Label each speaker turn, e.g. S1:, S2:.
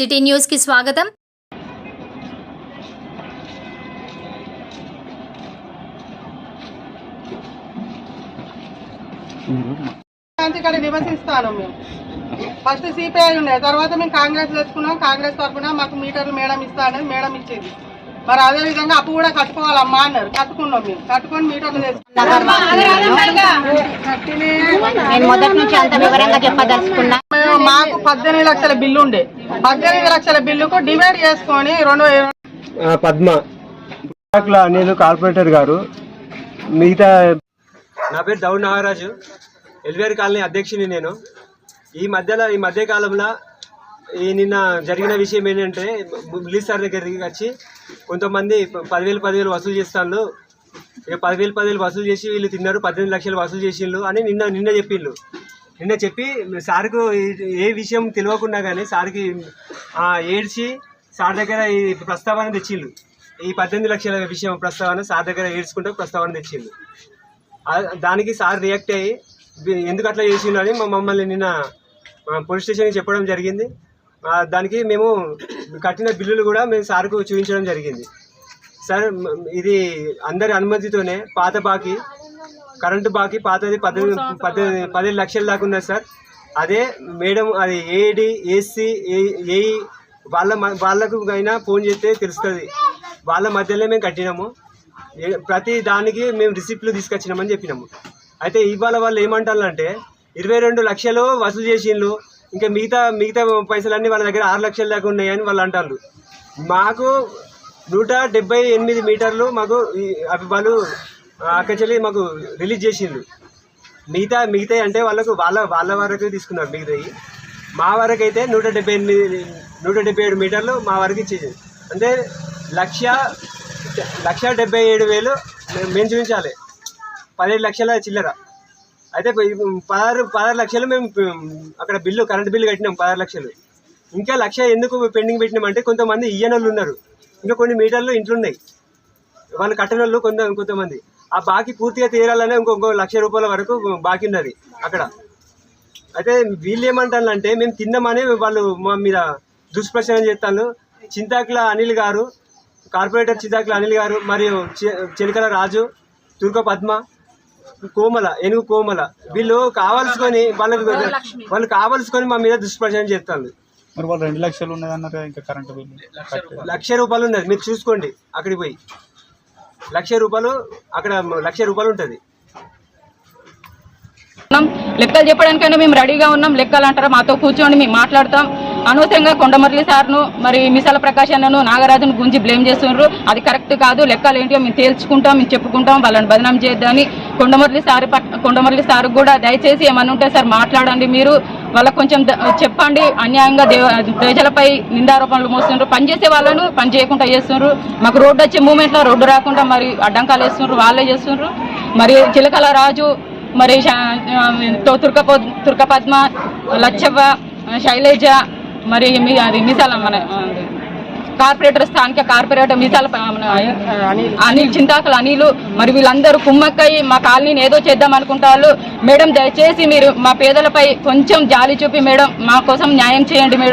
S1: City న్యూస్కి స్వాగతం.
S2: శాంతి ఇక్కడ నివసిస్తాను మేము. ఫస్ట్ సిపిఐ ఉండే తర్వాత మేము కాంగ్రెస్ తెచ్చుకున్నాం కాంగ్రెస్ తరఫున మాకు మీటర్లు మేడం ఇస్తా అనేది మేడం ఇచ్చింది. మరి అదే విధంగా అప్పు కూడా కట్టుకోవాలమ్మా అన్నారు కట్టుకున్నాం మేము. కట్టుకొని మీటర్లు తెచ్చుకున్నాం.
S3: నేను మొదటి నుంచి అంత వివరంగా చెప్పదలుచుకున్నా.
S2: మాకు పద్దెనిమిది లక్షల బిల్లు ఉండే. పద్దెనిమిది లక్షల బిల్లుకు డివైడ్ చేసుకొని రెండు
S4: ఆ, పద్మ. నేను కార్పొరేటర్ గారు మిగతా నా పేరు దౌడ్ నాగరాజు. ఎల్వేర్ కాలనీ అధ్యక్షుని నేను. ఈ మధ్యలో ఈ మధ్య కాలంలో ఈ నిన్న జరిగిన విషయం ఏంటంటే మురళీ సార్ దగ్గరికి వచ్చి కొంతమంది పదివేలు పదివేలు వసూలు చేస్తాను ఇక పదివేలు పదివేలు వసూలు చేసి వీళ్ళు తిన్నారు పద్దెనిమిది లక్షలు వసూలు చేసిండ్రు అని నిన్న నిన్న చెప్పిండ్రు. నిన్న చెప్పి సార్కు ఏ విషయం తెలియకుండా కానీ సార్కి ఏడ్చి సార్ దగ్గర ఈ ప్రస్తావన తెచ్చిండు. ఈ పద్దెనిమిది లక్షల విషయం ప్రస్తావన సార్ దగ్గర ఏడ్చుకుంటూ ప్రస్తావన తెచ్చిండు. దానికి సార్ రియాక్ట్ అయ్యి ఎందుకు అట్లా చేసిండు అని మా- మమ్మల్ని నిన్న పోలీస్ స్టేషన్కి చెప్పడం జరిగింది. దానికి మేము కట్టిన బిల్లులు కూడా మేము సార్కు చూపించడం జరిగింది. సార్ ఇది అందరి అనుమతితోనే పాత బాకీ కరెంటు బాకీ పాతది పద్దెనిమిది పద్దెనిమిది పదిహేను లక్షల దాకా ఉన్నది సార్. అదే మేడం అది ఏడి ఏసీ ఏఈ వాళ్ళ వాళ్ళకు అయినా ఫోన్ చేస్తే తెలుస్తుంది. వాళ్ళ మధ్యలో మేము కట్టినాము. ఏ- ప్రతి దానికి మేము రిసిప్ట్లు తీసుకొచ్చినామని చెప్పినాము. అయితే ఇవాళ వాళ్ళు ఏమంటారంటే ఇరవై రెండు లక్షలు వసూలు చేసిండ్రు ఇంకా మిగతా మిగతా పైసలన్నీ వాళ్ళ దగ్గర ఆరు లక్షల దాకా ఉన్నాయని వాళ్ళు అంటారు. మాకు నూట డెబ్బై ఎనిమిది మీటర్లు మాకు అవి వాళ్ళు అక్కచెల్లి మాకు రిలీజ్ చేసిండ్రు మిగతా మిగతాయి అంటే వాళ్ళకు వాళ్ళ వాళ్ళ వరకు తీసుకున్నారు మిగతాయి మా వరకు అయితే నూట డెబ్బై ఎనిమిది నూట డెబ్బై ఏడు మీటర్లు మా వరకు ఇచ్చేసింది అంటే లక్ష లక్ష డెబ్బై ఏడు వేలు మేము చూపించాలి. పదిహేడు లక్షల చిల్లర. అయితే పదహారు పదహారు లక్షలు మేము అక్కడ బిల్లు కరెంట్ బిల్లు కట్టినాం పదహారు లక్షలు. ఇంకా లక్ష ఎందుకు పెండింగ్ పెట్టినామంటే కొంతమంది ఇయ్యనోళ్ళు ఉన్నారు. ఇంకా కొన్ని మీటర్లు ఇంట్లో ఉన్నాయి వాళ్ళు కట్టనోళ్ళు కొంత కొంతమంది. ఆ బాకీ పూర్తిగా తీరాలనే ఇంకొక లక్ష రూపాయల వరకు బాకీ ఉన్నది అక్కడ. అయితే వీళ్ళు ఏమంటారంటే మేము తిన్నామని వాళ్ళు మా మీద దుష్ప్రచారం చేస్తాను చింతాకుల అనిల్ గారు కార్పొరేటర్ చింతాకుల అనిల్ గారు మరియు చె- చెలికల రాజు తుర్క పద్మ కోమల ఏనుగు కోమల వీళ్ళు కావాల్సుకొని వాళ్ళకు వాళ్ళు కావాల్సుకొని మా మీద దుష్ప్రచారం చేస్తాను
S5: మరి వాళ్ళు రెండు లక్షలు ఉన్నదన్నారు ఇంకా కరెంటు బిల్లు.
S4: లక్ష రూపాయలు ఉన్నది. మీరు చూసుకోండి అక్కడికి పోయి. లక్ష రూపాయలు అక్కడ లక్ష రూపాయలు ఉంటుంది.
S6: లెక్కలు చెప్పడానికైనా మేము రెడీగా ఉన్నాం. లెక్కలు అంటారా? మాతో కూర్చోండి మేము మాట్లాడతాం. అనవసరంగా కొండమర్లి సార్ను మరి మిసాల ప్రకాష్ అన్నను నాగరాజును గుంజి బ్లేమ్ చేస్తున్నారు అది కరెక్ట్ కాదు. లెక్కలు ఏంటో మేము తేల్చుకుంటాం మేము చెప్పుకుంటాం. వాళ్ళని బదనాం చేద్దామని కొండమర్లి సార్ పట్- కొండమర్లి సార్ కూడా దయచేసి ఏమన్నా ఉంటే సార్ మాట్లాడండి మీరు. వాళ్ళకు కొంచెం ద- చెప్పండి. అన్యాయంగా దేవ ప్రజలపై నిందారోపణలు మోస్తున్నారు. పని చేసే వాళ్ళను పని చేయకుండా చేస్తున్నారు. మాకు రోడ్డు వచ్చే మూమెంట్లో రోడ్డు రాకుండా మరి అడ్డంకాలు వేస్తున్నారు. వాళ్ళే చేస్తున్నారు. మరి చిలకల రాజు మరి శా- ఆ, తుర్క తుర్క పద్మ లచ్చవ్వ శైలేజ మరి మీ అది మిసాల మన కార్పొరేటర్ స్థానిక కార్పొరేటర్ మిసాల అనిల్ చింతాకులు అనిలు మరి వీళ్ళందరూ కుమ్మక్కయ్యి మా కాలనీని ఏదో చేద్దాం అనుకుంటారు. మేడం దయచేసి మీరు మా పేదలపై కొంచెం జాలి చూపి మేడం మా కోసం న్యాయం చేయండి మేడం.